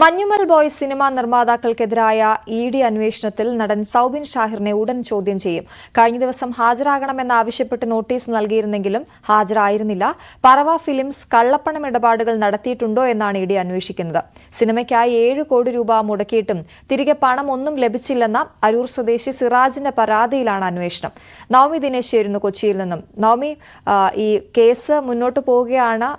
Manjummel boy cinema നിർമ്മാതാക്കൾക്കെതിരായ E D അന്വേഷണത്തിൽ നടൻ സൌബിൻ ഷാഹിറിനെ ഉടൻ ചോദ്യം ചെയ്യും. കഴിഞ്ഞ ദിവസം ഹാജരാകണമെന്നാവശ്യപ്പെട്ട് നോട്ടീസ് നൽകിയിരുന്നെങ്കിലും ഹാജരായിരുന്നില്ല. പറവ ഫിലിംസ് കള്ളപ്പണം ഇടപാടുകൾ നടത്തിയിട്ടുണ്ടോ എന്നാണ് ഇ ഡി അന്വേഷിക്കുന്നത്. സിനിമയ്ക്കായി ഏഴ് കോടി രൂപ മുടക്കിയിട്ടും തിരികെ പണം ഒന്നും ലഭിച്ചില്ലെന്ന അരൂർ സ്വദേശി സിറാജിന്റെ പരാതിയിലാണ് അന്വേഷണം. നവമി ദിനേശ് ചേരുന്നു കൊച്ചിയിൽ നിന്നും. നവമി ഈ കേസ് മുന്നോട്ട് പോവുകയാണ്.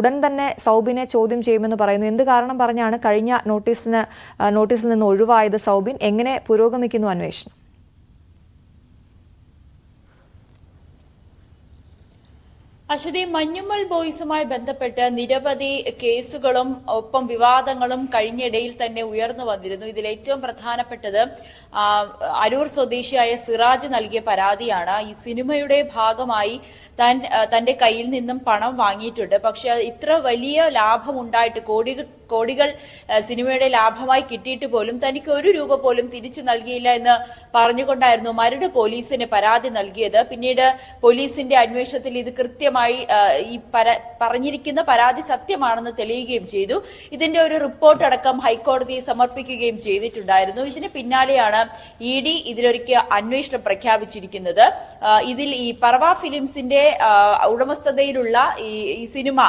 ഉടൻ തന്നെ സൗബിനെ ചോദ്യം ചെയ്യുമെന്ന് പറയുന്നു. എന്ത് കാരണം പറഞ്ഞാണ് കഴിഞ്ഞ നോട്ടീസിന് ആ, നോട്ടീസിൽ നിന്ന് ഒഴിവായത് സൗബിൻ എങ്ങനെ പുരോഗമിക്കുന്നു അന്വേഷണം? അശ്വതി മഞ്ഞുമ്മൽ ബോയ്സുമായി ബന്ധപ്പെട്ട് നിരവധി കേസുകളും ഒപ്പം വിവാദങ്ങളും കഴിഞ്ഞിടയിൽ തന്നെ ഉയർന്നു വന്നിരുന്നു. ഇതിൽ ഏറ്റവും പ്രധാനപ്പെട്ടത് അരൂർ സ്വദേശിയായ സിറാജ് നൽകിയ പരാതിയാണ്. ഈ സിനിമയുടെ ഭാഗമായി താൻ തന്റെ കയ്യിൽ നിന്നും പണം വാങ്ങിയിട്ടുണ്ട്. പക്ഷെ ഇത്ര വലിയ ലാഭം ഉണ്ടായിട്ട് കോടികൾ കോടികൾ സിനിമയുടെ ലാഭമായി കിട്ടിയിട്ട് പോലും തനിക്ക് ഒരു രൂപ പോലും തിരിച്ചു നൽകിയില്ല എന്ന് പറഞ്ഞുകൊണ്ടായിരുന്നു മരട് പോലീസിന് പരാതി നൽകിയത്. പിന്നീട് പോലീസിന്റെ അന്വേഷണത്തിൽ ഇത് കൃത്യമായി ഈ പറഞ്ഞിരിക്കുന്ന പരാതി സത്യമാണെന്ന് തെളിയുകയും ചെയ്തു. ഇതിന്റെ ഒരു റിപ്പോർട്ട് അടക്കം ഹൈക്കോടതിയെ സമർപ്പിക്കുകയും ചെയ്തിട്ടുണ്ടായിരുന്നു. ഇതിന് പിന്നാലെയാണ് ഇ ഡി ഇതിലൊരിക്കൽ അന്വേഷണം പ്രഖ്യാപിച്ചിരിക്കുന്നത്. ഇതിൽ ഈ പറവ ഫിലിംസിന്റെ ഉടമസ്ഥതയിലുള്ള ഈ സിനിമ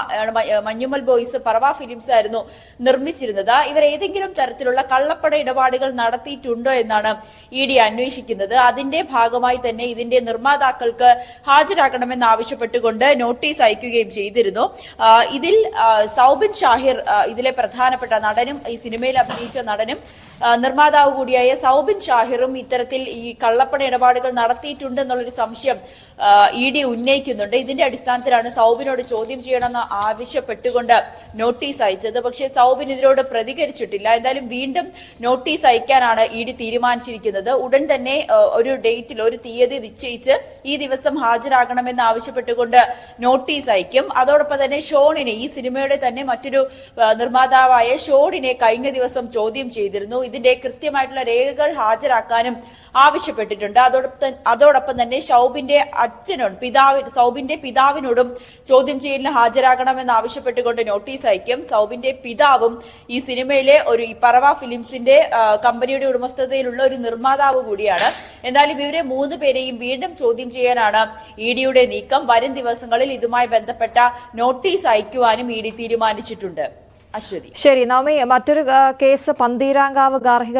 മഞ്ഞുമൽ ബോയ്സ് പറവ ഫിലിംസ് ആയിരുന്നു നിർമ്മിച്ചിരുന്നത്. ഇവർ ഏതെങ്കിലും തരത്തിലുള്ള കള്ളപ്പട ഇടപാടുകൾ നടത്തിയിട്ടുണ്ടോ എന്നാണ് ഇ ഡി അന്വേഷിക്കുന്നത്. അതിന്റെ ഭാഗമായി തന്നെ ഇതിന്റെ നിർമ്മാതാക്കൾക്ക് ഹാജരാകണമെന്ന് ആവശ്യപ്പെട്ടുകൊണ്ട് നോട്ടീസ് അയക്കുകയും ചെയ്തിരുന്നു. ഇതിൽ സൗബിൻ ഷാഹിർ ഇതിലെ പ്രധാനപ്പെട്ട നടനും ഈ സിനിമയിൽ അഭിനയിച്ച നടനും നിർമ്മാതാവ് കൂടിയായ സൗബിൻ ഷാഹിറും ഇത്തരത്തിൽ ഈ കള്ളപ്പണ ഇടപാടുകൾ നടത്തിയിട്ടുണ്ടെന്നുള്ളൊരു സംശയം ഇ ഡി ഉന്നയിക്കുന്നുണ്ട്. ഇതിന്റെ അടിസ്ഥാനത്തിലാണ് സൗബിനോട് ചോദ്യം ചെയ്യണമെന്ന് ആവശ്യപ്പെട്ടുകൊണ്ട് നോട്ടീസ് അയച്ചത്. പക്ഷേ സൗബിൻ ഇതിനോട് പ്രതികരിച്ചിട്ടില്ല. എന്തായാലും വീണ്ടും നോട്ടീസ് അയക്കാനാണ് ഇ ഡി തീരുമാനിച്ചിരിക്കുന്നത്. ഉടൻ തന്നെ ഒരു ഡേറ്റിൽ ഒരു തീയതി നിശ്ചയിച്ച് ഈ ദിവസം ഹാജരാകണമെന്ന് ആവശ്യപ്പെട്ടുകൊണ്ട് നോട്ടീസ് അയക്കും. അതോടൊപ്പം തന്നെ ഷോണിനെ ഈ സിനിമയുടെ തന്നെ മറ്റൊരു നിർമ്മാതാവായ ഷോണിനെ കഴിഞ്ഞ ദിവസം ചോദ്യം ചെയ്തിരുന്നു. ഇതിന്റെ കൃത്യമായിട്ടുള്ള രേഖകൾ ഹാജരാക്കാനും ആവശ്യപ്പെട്ടിട്ടുണ്ട്. അതോടൊപ്പം അതോടൊപ്പം തന്നെ ഷൗബിന്റെ അച്ഛനോട് പിതാവ് സൗബിന്റെ പിതാവിനോടും ചോദ്യം ചെയ്യലിന് ഹാജരാകണമെന്ന് ആവശ്യപ്പെട്ടുകൊണ്ട് നോട്ടീസ് അയക്കും. സൗബിന്റെ പിതാവും ഈ സിനിമയിലെ ഒരു പറവ ഫിലിംസിന്റെ കമ്പനിയുടെ ഉടമസ്ഥതയിലുള്ള ഒരു നിർമ്മാതാവ് കൂടിയാണ്. എന്നാലും ഇവരെ മൂന്ന് പേരെയും വീണ്ടും ചോദ്യം ചെയ്യാനാണ് ഇ ഡിയുടെ നീക്കം. വരും ദിവസങ്ങളിൽ ഇതുമായി ബന്ധപ്പെട്ട നോട്ടീസ് അയക്കുവാനും ഇ ഡി തീരുമാനിച്ചിട്ടുണ്ട്. അശ്വതി. ശരി നവമി മറ്റൊരു കേസ് പന്തീരാങ്കാവ് ഗാർഹിക